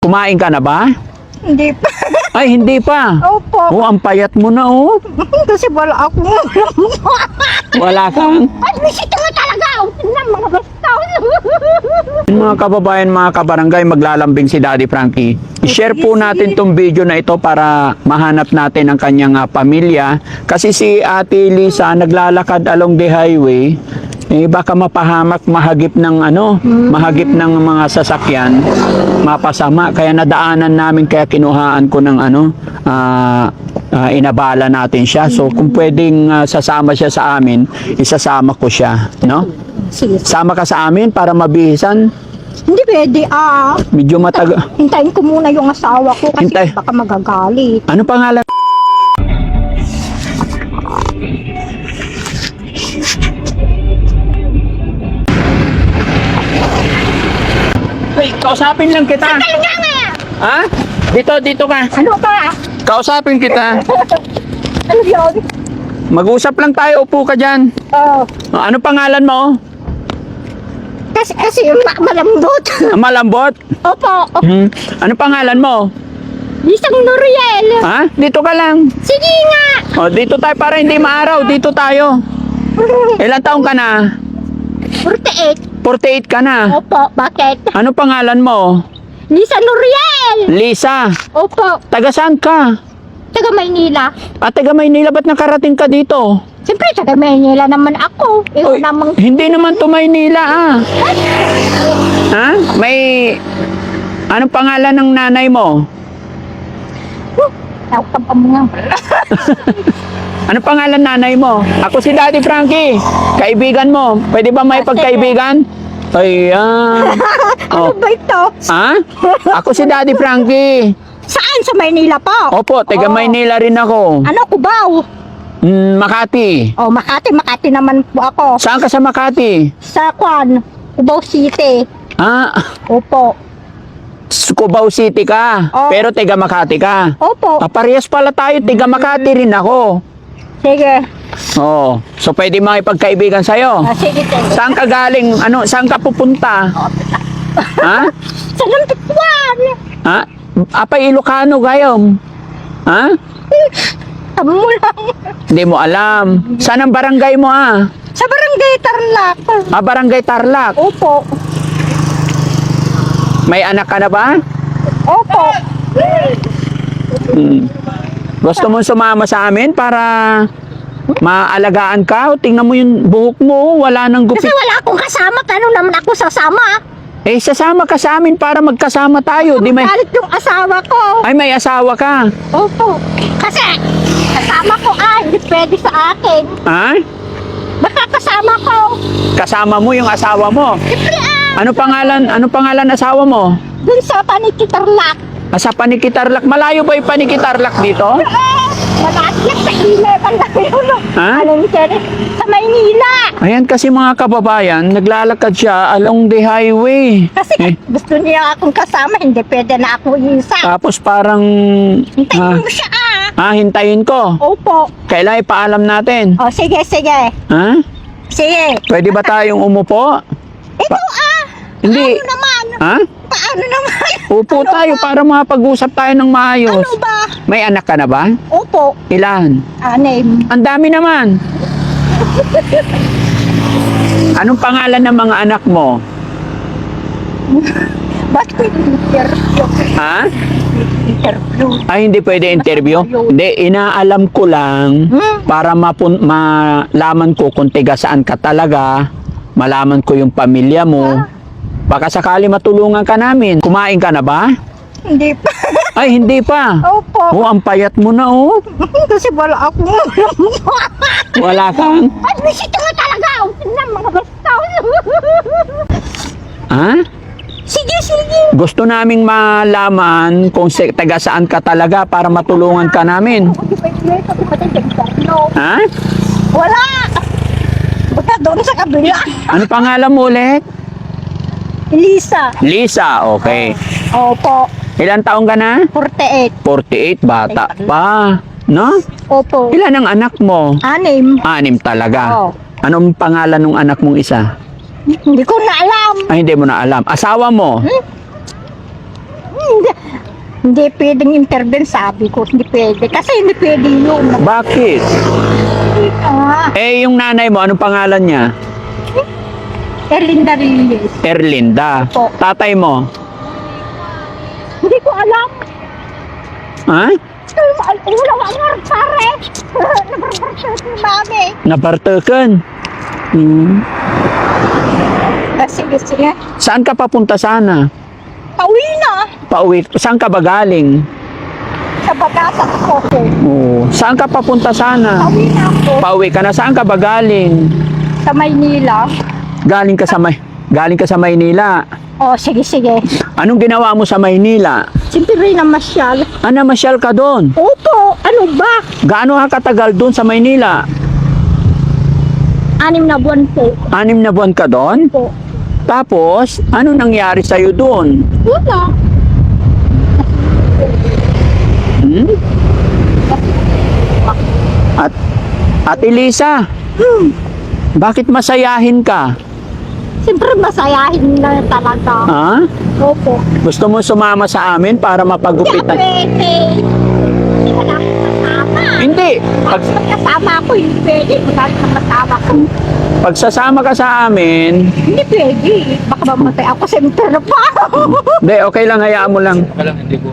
Kumain ka na ba? Hindi pa. Ay, hindi pa. Opo. Oh, ang payat mo na, oh. Kasi wala ako. Wala kang. Ay, bisita nga talaga. Ng mga basta. Yung mga kababayan, mga kabarangay, maglalambing si Daddy Frankie. I-share po natin tong video na ito para mahanap natin ang kanyang ah, pamilya. Kasi si Ate Lisa naglalakad along the highway. Eh, baka mapahamak, mahagip ng ano, mahagip ng mga sasakyan, mapasama. Kaya nadaanan namin, kaya kinuhaan ko ng ano, ah, ah, inabala natin siya. So, kung pwedeng ah, sasama siya sa amin, isasama ko siya, no? Sige. Sama ka sa amin para mabihisan. Hindi pwede ah. Medyo matag... Hintayin ko muna yung asawa ko kasi Hintay. baka magagalit. Ano pangalan? Kausapin lang kita. Ha? Dito, dito ka. Ano ba? Kausapin kita. Ano yun? Mag-usap lang tayo. Upo ka dyan. Oh. Ano pangalan mo? Kasi, kasi ma- malambot. Malambot? Opo. Hmm. Ano pangalan mo? Isang Noriel. Ha? Dito ka lang. Sige nga. O, dito tayo para hindi maaraw. Dito tayo. Ilang taong ka na? 48. 48 ka na. Opo. Bakit? Ano pangalan mo? Lisa Noriel. Lisa. Opo. Taga saan ka? Taga Maynila. At taga Maynila, ba't nakarating ka dito? Siyempre, taga Maynila naman ako. Oy, namang... hindi naman to Maynila ah. Ha? May... Anong pangalan ng nanay mo? Tawag pa mo nga. Anong pangalan nanay mo? Ako si Daddy Frankie. Kaibigan mo. Pwede ba may pagkaibigan? Ayan. Ano Oh. ba ito? Ha? Ako si Daddy Frankie. Saan? Sa Maynila po? Opo, taga Oh. Maynila rin ako. Ano, Cubao? Mm, Makati. Oh, Makati. Makati naman po ako. Saan ka sa Makati? Sa Kwan, Cubao City. Ah, Opo. Cubao City ka. Oh. Pero taga Makati ka. Opo. Ah, parehas pala tayo, tiga Makati rin ako. Sige. Oo. So pwede makipagkaibigan sa'yo. Ah, sige, sige. Saan ka galing? Ano, saan ka pupunta? Ha? Sa Lampikwan. Ha? Apay Ilocano gayom. Ha? Amo lang. Hindi mo alam. Saan ang barangay mo ah? Sa Barangay Tarlac. Ah, barangay Tarlac. Opo. May anak ka na ba? Opo. Hmm. Gusto mo sumama sa amin para maalagaan ka? O, tingnan mo yung buhok mo, wala nang Kasi gupit. wala akong kasama. Paano naman ako sasama? Eh, sasama ka sa amin para magkasama tayo. Di may... Galit yung asawa ko. Ay, may asawa ka. Opo. Kasi, kasama ko ah, hindi pwede sa akin. Ha? Baka kasama ko. Kasama mo yung asawa mo. Siyempre ah, Ano pangalan? Ano pangalan asawa mo? dun sa Panikitarlak. Ah, sa Panikitarlak. Malayo ba yung Panikitarlak dito? Lang sa Ileban na yun. Ha? Tere? Sa Maynila. Ayan kasi mga kababayan, naglalakad siya along the highway. Kasi Eh, gusto niya akong kasama, hindi pwede na ako isa. tapos parang Hintayin ah, mo siya ah. ah, hintayin ko. Opo. Kailan ipaalam natin? O sige, sige. Ha? Sige. Pwede ba tayong umupo? Ikaw ah. Hindi. Ano naman? Ha? Paano naman? Upo tayo para makapag-usap tayo ng maayos. Ano ba? May anak ka na ba? Opo. Ilan? Anim. Ang dami naman. Anong pangalan ng mga anak mo? Bakit interview? Ha? Interview. Ay, hindi pwede interview? Hindi, inaalam ko lang Hmm? para mapun malaman ko kung tiga saan ka talaga, malaman ko yung pamilya mo. Baka sakali matulungan ka namin. Kumain ka na ba? Hindi pa. Ay, hindi pa. Opo. Oh, ang payat mo na oh. Kasi wala ako. Wala kang. Ay, bisita nga talaga. Ng mga basta. Ha? sige, sige. Gusto naming malaman kung si, taga saan ka talaga para matulungan ka namin. Ha? Wala. Baka doon sa kabila. Ano pangalan mo ulit? Lisa. Lisa, okay. Opo. Ilan taong ka na? 48. 48, bata pa. No? Opo. Ilan ang anak mo? Anim. Anim talaga. Oo. Anong pangalan ng anak mong isa? Hindi ko na alam. Ay, hindi mo na alam. Asawa mo? Hindi. Hindi pwedeng intervene, sabi ko. Hindi pwede. Kasi hindi pwede yun. Bakit? Ah, Eh, yung nanay mo, anong pangalan niya? Erlinda Reyes. Erlinda. Po. Tatay mo? Hindi ko alam. Ha? Wala wala pare. Nabarbarsa si mami. Nabartukan. Hmm. Ah, sige, sige. Saan ka papunta sana? Pauwi na. Pauwi. Saan ka ba galing? Sa bagata ko po. Oo. Saan ka papunta sana? Pauwi na ako. Pauwi ka na. Saan ka ba galing? Sa Maynila. Galing ka sa May Galing ka sa Maynila. Oh, sige, sige. Anong ginawa mo sa Maynila? Siyempre na masyal. Ano, masyal ka doon? Opo, ano ba? Gaano ka katagal doon sa Maynila? Anim na buwan po. Anim na buwan ka doon? Po. Tapos, ano nangyari sa'yo doon? Wala. Hmm? At, Ate Lisa, Hmm. bakit masayahin ka? Siyempre masayahin na talaga. Ha? Opo. Gusto mo sumama sa amin para. Hindi ka namin kasama. Hindi. Pag, Pag kasama ako, hindi pwede. Na kasama ko, pag sasama ka sa amin, hindi pwede. Baka mamatay ako sa impero pa. hindi, okay lang, hayaan mo lang.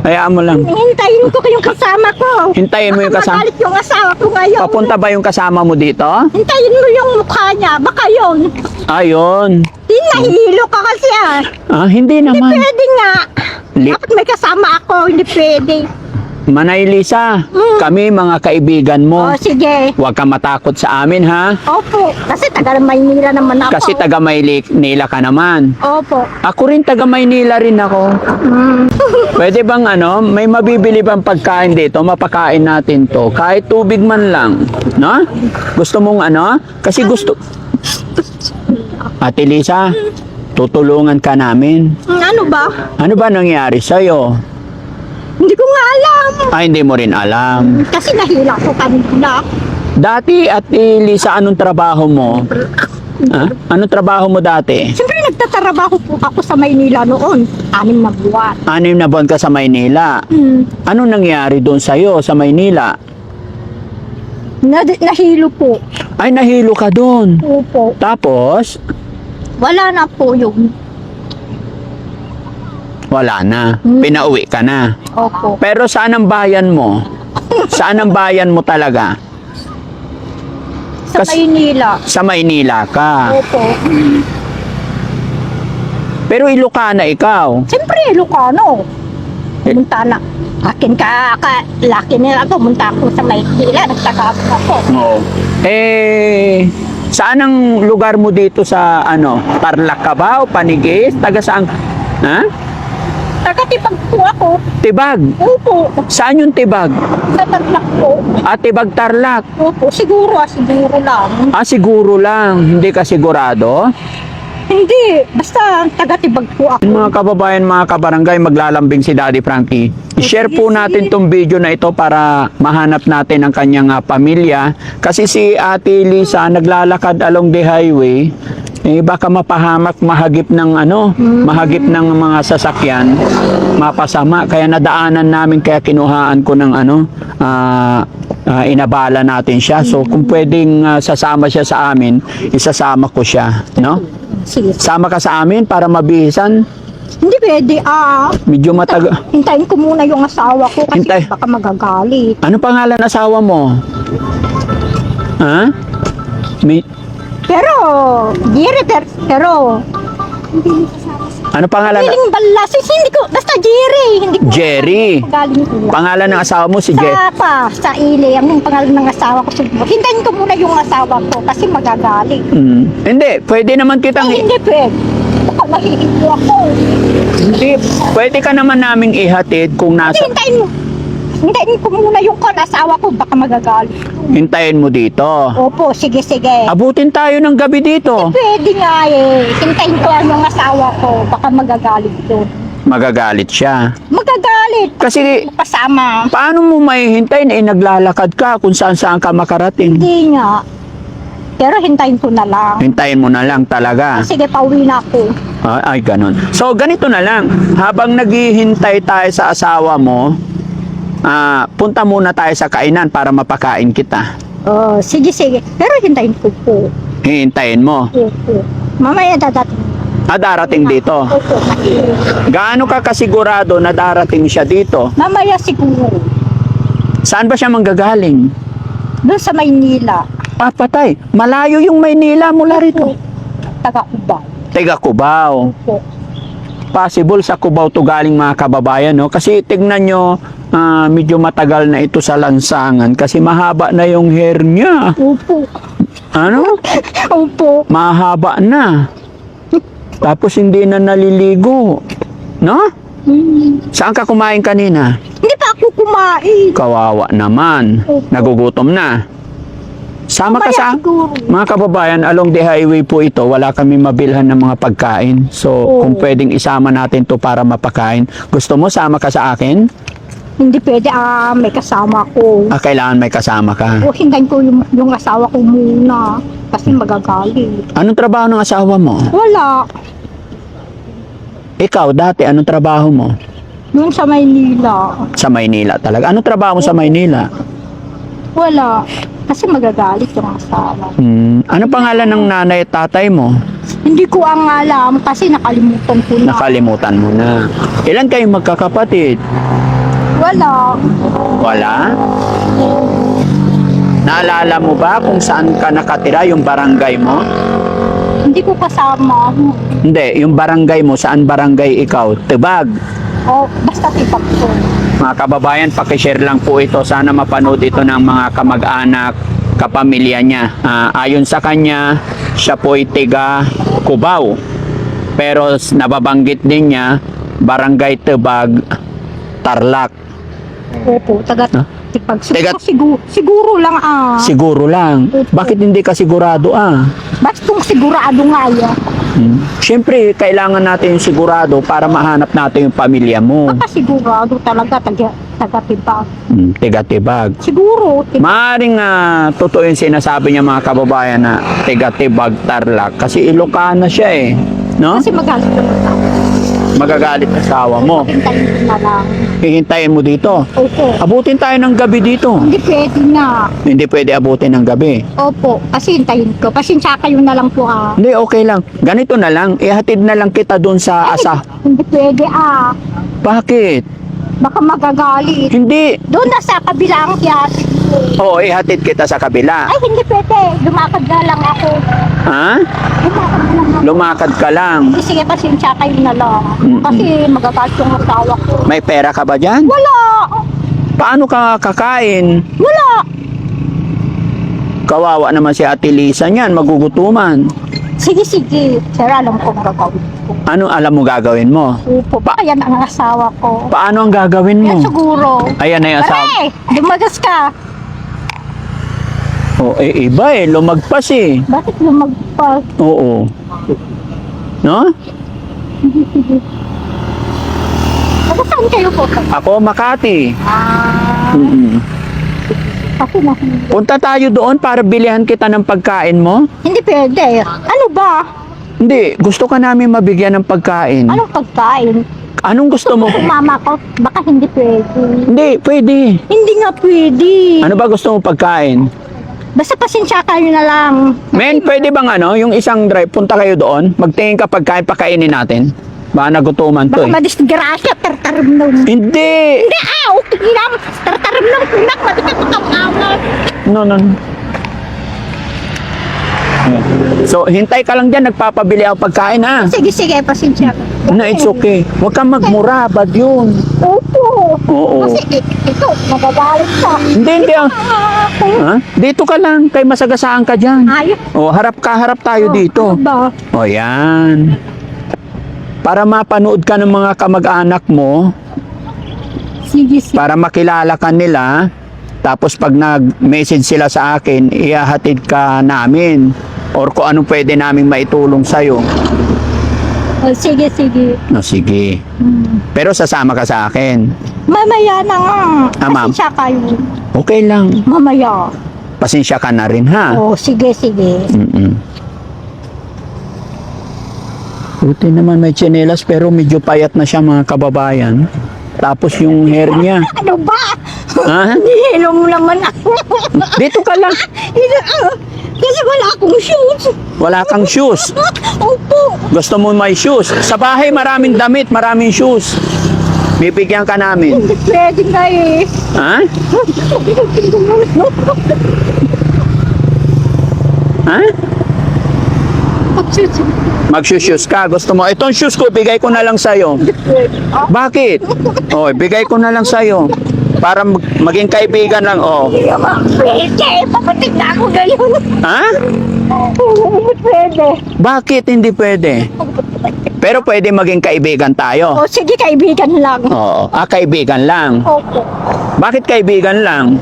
Hayaan mo lang. Hintayin ko kayong kasama ko. Hintayin mo yung Baka kasama. magalit yung asawa ko ngayon. Papunta ba yung kasama mo dito? Hintayin mo yung mukha niya. Baka yun. Ayun. Di nahihilo ka kasi ah. Ah, hindi Hindi naman. pwede nga. Li- Dapat may kasama ako. Hindi pwede. Manay Lisa, Mm. kami mga kaibigan mo. Oh, sige. Huwag ka matakot sa amin ha. Opo. Kasi taga Maynila naman ako. Kasi taga Maynila ka naman. Opo. Ako rin taga Maynila rin ako. Mm. Pwede bang ano, may mabibili bang pagkain dito? Mapakain natin to. Kahit tubig man lang. No? Gusto mong ano? Kasi gusto... Ate Lisa, tutulungan ka namin. ano ba? Ano ba nangyari sa'yo? Hindi ko nga alam. Ay, hindi mo rin alam. Kasi nahila ko kanina. Dati, Ate Lisa, anong trabaho mo? Ha? Anong trabaho mo dati? Siyempre nagtatrabaho po ako sa Maynila noon. Anim na buwan. Anim na buwan ka sa Maynila. Hmm. Anong nangyari doon sa'yo sa Maynila? Na, nahilo po. Ay, nahilo ka doon. Opo. Tapos, Wala na po yun. Wala na. Hmm. Pinauwi ka na. Opo. Pero saan ang bayan mo? Saan ang bayan mo talaga? Sa Kas- Maynila. Sa Maynila ka. Opo. Pero Ilocana ikaw. Siyempre, Lucano. Pumunta na. Akin ka, ka laki nila pumunta ako sa Maynila. Nagtagapon ako. Oo. Eh, saan ang lugar mo dito sa ano? Tarlac ka ba o Panigis? Taga saan? Ha? Tagatipag po ako. Tibag. Opo. Saan yung Tibag? Sa tatlak po. Ah, Tibag Tarlac. Opo. Siguro, ah, siguro lang. Ah, siguro lang. Hindi ka sigurado? Hindi. Basta tagatibag po ako. Mga kababayan, mga kabarangay, maglalambing si Daddy Frankie. I-share po natin tong video na ito para mahanap natin ang kanyang ah, pamilya. Kasi si Ate Lisa naglalakad along the highway, eh baka mapahamak, mahagip ng ano, mahagip ng mga sasakyan, mapasama. Kaya nadaanan namin, kaya kinuhaan ko ng ano, ah, ah, inabala natin siya. So kung pwedeng ah, sasama siya sa amin, isasama ko siya, no? Sige. Sama ka sa amin para mabihisan. Hindi pwede ah. Medyo matagal. Hintayin ko muna yung asawa ko kasi Hintay. baka magagalit. Ano pangalan asawa mo? Ha? May, Pero, Jerry, per- pero, ano pangalan? feeling balasis, hindi ko, basta Jerry, hindi ko. Jerry. Galing ko. Pangalan ng asawa mo si Je. Sa pa, sa ile, ang pangalan ng asawa ko siguro. Hintayin ko muna yung asawa ko kasi magagalit. Hmm. Hindi, pwede naman kitang Ay, hindi pwede. Baka mahihipo ako. hindi, pwede ka naman naming ihatid kung nasa hintayin mo. Hintayin ko muna yung kon asawa ko, baka magagalit. hintayin mo dito. Opo, sige, sige. Abutin tayo ng gabi dito. Pwede nga eh. Hintayin ko ang asawa ko, baka magagalit yun. Magagalit siya. Magagalit. Kasi Pasama. paano mo may hintayin eh naglalakad ka kung saan saan ka makarating. Hindi nga. Pero hintayin ko na lang. Hintayin mo na lang talaga. Sige, pauwi na ako. Ah, ay, ganun. So, ganito na lang. Habang naghihintay tayo sa asawa mo, ah, punta muna tayo sa kainan para mapakain kita. Oh, sige, sige. Pero hintayin ko po. Hihintayin mo. Opo. Mamaya dadating. Ah, darating dito. Opo. Gaano ka kasigurado na darating siya dito? Mamaya siguro. Saan ba siya manggagaling? Doon sa Maynila. Ah, patay. Malayo yung Maynila mula rito. Taga Ubay. Tega Cubao. Opo. Possible sa Cubao to galing mga kababayan, no? Kasi tignan nyo, ah, medyo matagal na ito sa lansangan kasi mahaba na yung hair niya. Opo. Ano? Opo. Mahaba na. Tapos hindi na naliligo. No? Hmm. Saan ka kumain kanina? Hindi pa ako kumain. Kawawa naman. Opo. Nagugutom na. Sama ka sa... Mga kababayan, along the highway po ito, wala kami mabilhan ng mga pagkain. So, Oo. kung pwedeng isama natin to para mapakain. Gusto mo, sama ka sa akin? Hindi pwede, ah, may kasama ko. Ah, kailangan may kasama ka. O hintayin ko yung, yung asawa ko muna. Kasi magagalit. Anong trabaho ng asawa mo? Wala. Ikaw, dati, anong trabaho mo? Doon sa Maynila. Sa Maynila talaga. Anong trabaho mo sa Maynila? Wala. Kasi magagalit yung asawa. Hmm, ano pangalan ng nanay at tatay mo? Hindi ko ang alam kasi nakalimutan ko na. Nakalimutan mo na. Ilan kayong magkakapatid? Wala. Wala? Naalala mo ba kung saan ka nakatira, yung barangay mo? Hindi ko kasama. Hindi, yung barangay mo, saan barangay ikaw? Tibag. O, basta tipak ko. Mga kababayan, pakishare lang po ito. Sana mapanood ito ng mga kamag-anak, kapamilya niya. Ah, ayon sa kanya, siya po'y tiga Cubao. Pero nababanggit din niya, Barangay Tibag, Tarlac. Opo, taga Ah? Taga- Siguro, siguro, siguro lang ah. Siguro lang. Bakit hindi ka sigurado ah? Bastong sigurado nga yan. Hmm. Siyempre, kailangan natin yung sigurado para mahanap natin yung pamilya mo. Baka sigurado talaga taga, taga. Hmm, tiga-tibag. Siguro, tipag. Maaring ah, totoo yung sinasabi niya mga kababayan na tiga-tibag tarlac kasi Ilocana siya eh. No? Kasi magalit yung asawa. Magagalit asawa mo. Hintayin ko na lang. Hihintayin mo dito. Opo. Abutin tayo ng gabi dito. Hindi pwede na. Hindi pwede abutin ng gabi. Opo, kasi hintayin ko. Pasensya kayo na lang po ah. Hindi, okay lang. Ganito na lang. Ihatid na lang kita doon sa asa. Hindi pwede ah. Bakit? Baka magagalit. Hindi. Doon na sa kabilang yat. Oo, ihatid kita sa kabila. Ay, hindi pwede. Lumakad na lang ako. Ha? Lumakad ka lang. Hindi, sige, pasensya kayo na lang. Mm-mm. Kasi magagalit yung asawa ko. May pera ka ba dyan? Wala! Paano ka kakain? Wala! Kawawa naman si Ate Lisa niyan, magugutuman. Sige, sige. Sir, alam ko ang gagawin ko. Ano alam mo gagawin mo? Upo, baka yan ang asawa ko. Paano ang gagawin mo? Yan siguro. Ayan na yung asawa. Pare, lumagas ka. Oh, eh, iba eh, lumagpas eh. Bakit lumagpas? Oo. No? Ako saan kayo po? Ako, Makati. Ah, Mm-mm. kasi na. Punta tayo doon para bilihan kita ng pagkain mo? Hindi pwede. Ano ba? Hindi, gusto ka namin mabigyan ng pagkain. Anong pagkain? Anong gusto mo? Mama ko, baka hindi pwede. Hindi, pwede. Hindi nga pwede. Ano ba gusto mo pagkain? Basta pasensya kayo na lang. Men, pwede bang ano, yung isang drive, punta kayo doon, magtingin ka pagkain, pakainin natin. Baka nagutuman to Baka eh. madisgrasya, tartarim nung. Hindi! Hindi ah, okay lang. Tartarim nung kunak, mabigat ang awat. No, no, no. So, hintay ka lang dyan, nagpapabili ako pagkain ha. Sige, sige, pasensya. No, it's okay. Huwag kang magmura, bad yun. Opo. Oo. Kasi ito, magagalit ka. Hindi, hindi. ah. Ah, Ha? Dito ka lang, kay masagasaan ka dyan. Ayos. O, harap ka, harap tayo dito. Ano ba? O, yan. Para mapanood ka ng mga kamag-anak mo, Sige, sige. para makilala ka nila, tapos pag nag-message sila sa akin, ihahatid ka namin. Or kung anong pwede namin maitulong sa'yo. Oh, sige, sige. No, sige. Hmm. Pero sasama ka sa akin. Mamaya na nga. Ah, ma'am. Pasensya kayo. Okay lang. Mamaya. Pasensya ka na rin, ha? Oh, sige, sige. Mm-mm. Buti naman may tsinelas pero medyo payat na siya mga kababayan. Tapos yung hair niya. Ano ba? Ha? Nihilo mo naman ako. Dito ka lang. Ah, Kasi wala akong shoes. Wala kang shoes. Opo. Gusto mo may shoes. Sa bahay maraming damit, maraming shoes. Bibigyan ka namin. Hindi pwede na eh. Ha? Ha? Magsushoes ka. Gusto mo, itong shoes ko, bigay ko na lang sa'yo. Bakit? Oh, bigay ko na lang sa'yo. Para mag- maging kaibigan lang, oh. Hindi naman pwede. Na ako ngayon. Ha? Hindi pwede. Bakit hindi pwede? Pero pwede maging kaibigan tayo. O sige, kaibigan lang. Oo. Ah, kaibigan lang. Opo. Bakit kaibigan lang?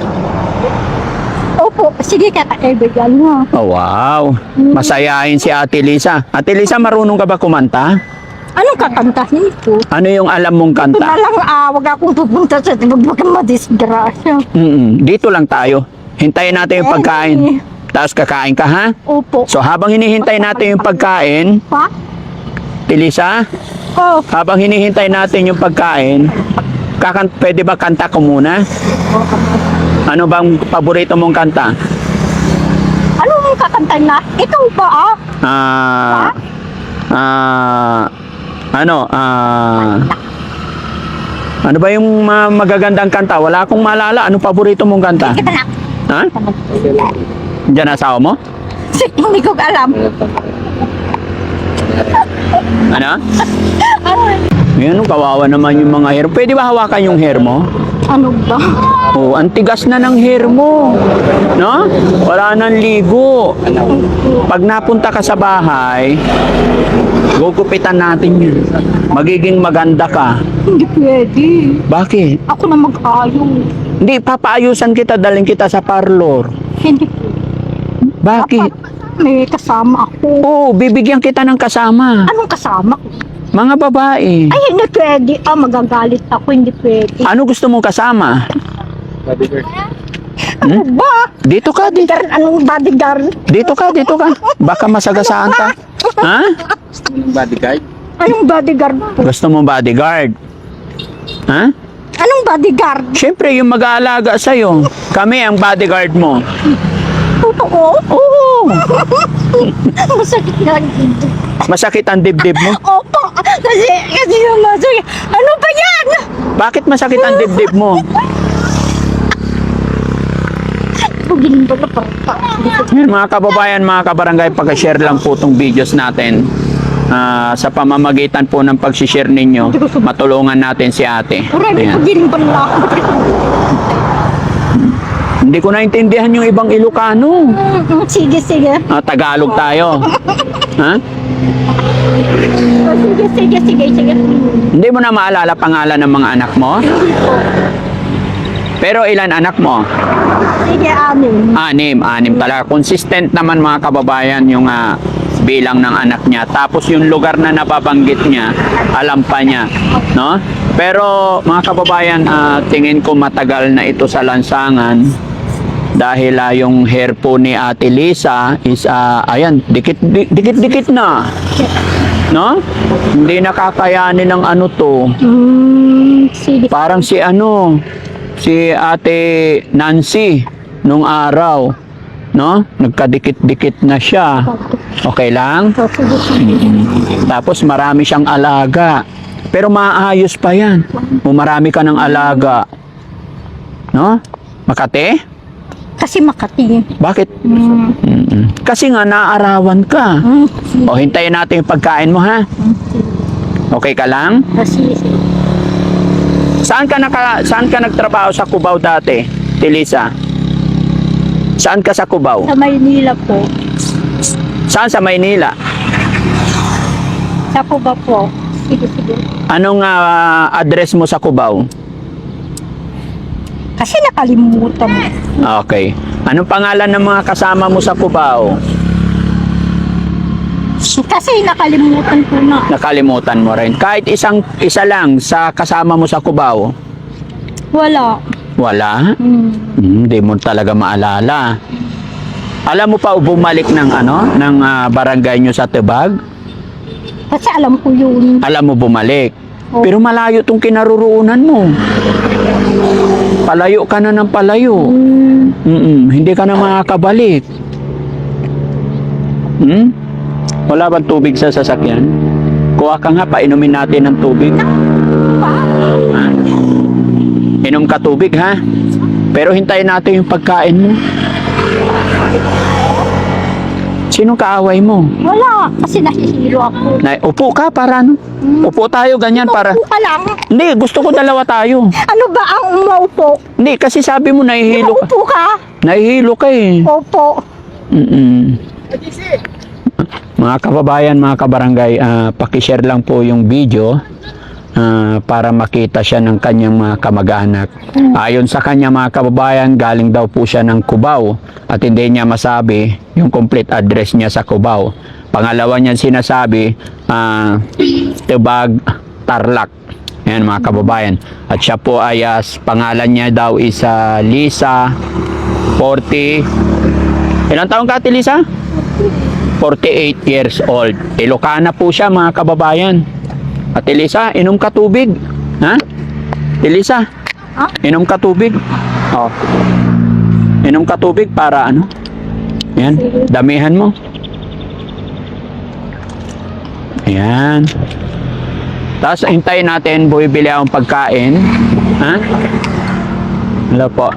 Opo. Sige, kaibigan mo. Oh, wow. Masayahin si Ate Lisa. Ate Lisa, marunong ka ba kumanta? Anong kakantahin ko? Ano yung alam mong Ito na kanta? lang, ah, wag akong pupunta sa tibag, baka madisgrasya. Mm-mm. Dito lang tayo. Hintayin natin yung pagkain. Tapos kakain ka, ha? Opo. So, habang hinihintay natin yung pagkain, Pa? Tilisa, Oh, habang hinihintay natin yung pagkain, kakan pwede ba kanta ko muna? Ano bang paborito mong kanta? anong kakantahin na? Ikaw ba, ah? Ah, ah, ano, ah, ano ba yung ma- magagandang kanta? Wala akong maalala. Ano paborito mong kanta? Ha? Diyan asawa mo? Hindi ko alam. Ano? Yan, kawawa naman yung mga hair. Pwede ba hawakan yung hair mo? Ano ba? Oh, ang tigas na ng hair mo. No? Wala nang ligo. Pag napunta ka sa bahay, gugupitan natin yun. Magiging maganda ka. Hindi pwede. Bakit? Ako na mag-ayong. Hindi, papaayusan kita, dalhin kita sa parlor. Hindi. Bakit? May kasama ako. Oo, bibigyan kita ng kasama. Anong kasama ko? Mga babae. Ay, hindi pwede. Ah, magagalit ako. Hindi pwede. Ano gusto mong kasama? Ano ba? Dito ka, dito. Bodyguard? Anong bodyguard? Dito ka, dito ka. Baka masagasaan ka. Ha? Anong bodyguard po? Gusto mo bodyguard? Ha? Anong bodyguard? Siyempre, yung mag-aalaga sa'yo. Kami ang bodyguard mo. Totoo? Oo. Masakit ang dibdib. Masakit ang dibdib mo. Opo. Kasi, kasi yung masakit. Ano ba yan? Bakit masakit ang dibdib mo? Bugin ba na parang Yan, mga kababayan, mga kabarangay, pag-share lang po itong videos natin. Ah, sa pamamagitan po ng pag-share ninyo, matulungan natin si ate. Ayan. Hindi ko naintindihan yung ibang Ilocano. Mm, Sige, sige. Ah, Tagalog tayo. Ha? Oh, Sige, sige, sige, sige. Hindi mo na maalala pangalan ng mga anak mo? Pero ilan anak mo? Sige, amin. Anim, anim talaga. Consistent naman mga kababayan yung ah, bilang ng anak niya. Tapos yung lugar na nababanggit niya, alam pa niya. No? Pero mga kababayan, ah, tingin ko matagal na ito sa lansangan dahil ah, yung hair po ni Ate Lisa is ah, ayan, dikit di- dikit dikit na. No? Hindi nakakayanin ng ano to. Hmm. Parang si ano, si Ate Nancy nung araw, no? Nagkadikit-dikit na siya. Okay lang? Tapos marami siyang alaga. Pero maayos pa yan. Kung marami ka ng alaga. No? Makate? Kasi Makati. Bakit? Hmm. Mm-mm. Kasi nga naarawan ka. Hmm, sige. O hintayin natin yung pagkain mo ha. Sige. Okay ka lang? Sige. Saan ka naka, saan ka nagtrabaho sa Cubao dati, Tilisa? Saan ka sa Cubao? Sa Maynila po. Saan sa Maynila? Sa Cuba po. Sige, sige. Anong ah, address mo sa Cubao? Kasi nakalimutan mo. Okay. Anong pangalan ng mga kasama mo sa Cubao? Kasi nakalimutan ko na. Nakalimutan mo rin. Kahit isang isa lang sa kasama mo sa Cubao, Wala. wala? Hmm. Hmm, Hindi mo talaga maalala. Alam mo pa bumalik ng ano, ng ah, barangay nyo sa Tebag? Kasi alam ko yun. Alam mo bumalik. Oo. Pero malayo tong kinaroroonan mo. Palayo ka na ng palayo. Mm-mm, hindi ka na makakabalik. Hmm? Wala bang tubig sa sasakyan? Kuha ka nga, painumin natin ng tubig. Ha? Inom ka tubig, ha? Pero hintayin natin yung pagkain mo. Sinong kaaway mo? Wala. Kasi nahihilo ako. Na, upo ka para ano? Upo tayo ganyan para... Upo ka lang. Hindi, gusto ko dalawa tayo. Ano ba ang umaupo? Hindi, kasi sabi mo nahihilo ka. Upo ka? Nahihilo ka eh. Opo. Mm-mm. Mga kababayan, mga kabarangay, ah, pakishare lang po yung video ah, para makita siya ng kanyang mga kamag-anak. Ayon sa kanya mga kababayan, galing daw po siya ng Cubao at hindi niya masabi yung complete address niya sa Cubao. Pangalawa niya sinasabi, ah, Tibag, Tarlac. Ayan mga kababayan. At siya po ay ah, pangalan niya daw is ah, Lisa 40 Ilang taon ka, Lisa? 48 years old. Ilocana po siya, mga kababayan. Ate Lisa, inom ka tubig. Ha? Ate Lisa, Ha? inom ka tubig. Oh. Inom ka tubig para ano? Yan, damihan mo. Ayan. Tapos, hintayin natin, bumibili akong pagkain. Ha? Hello po.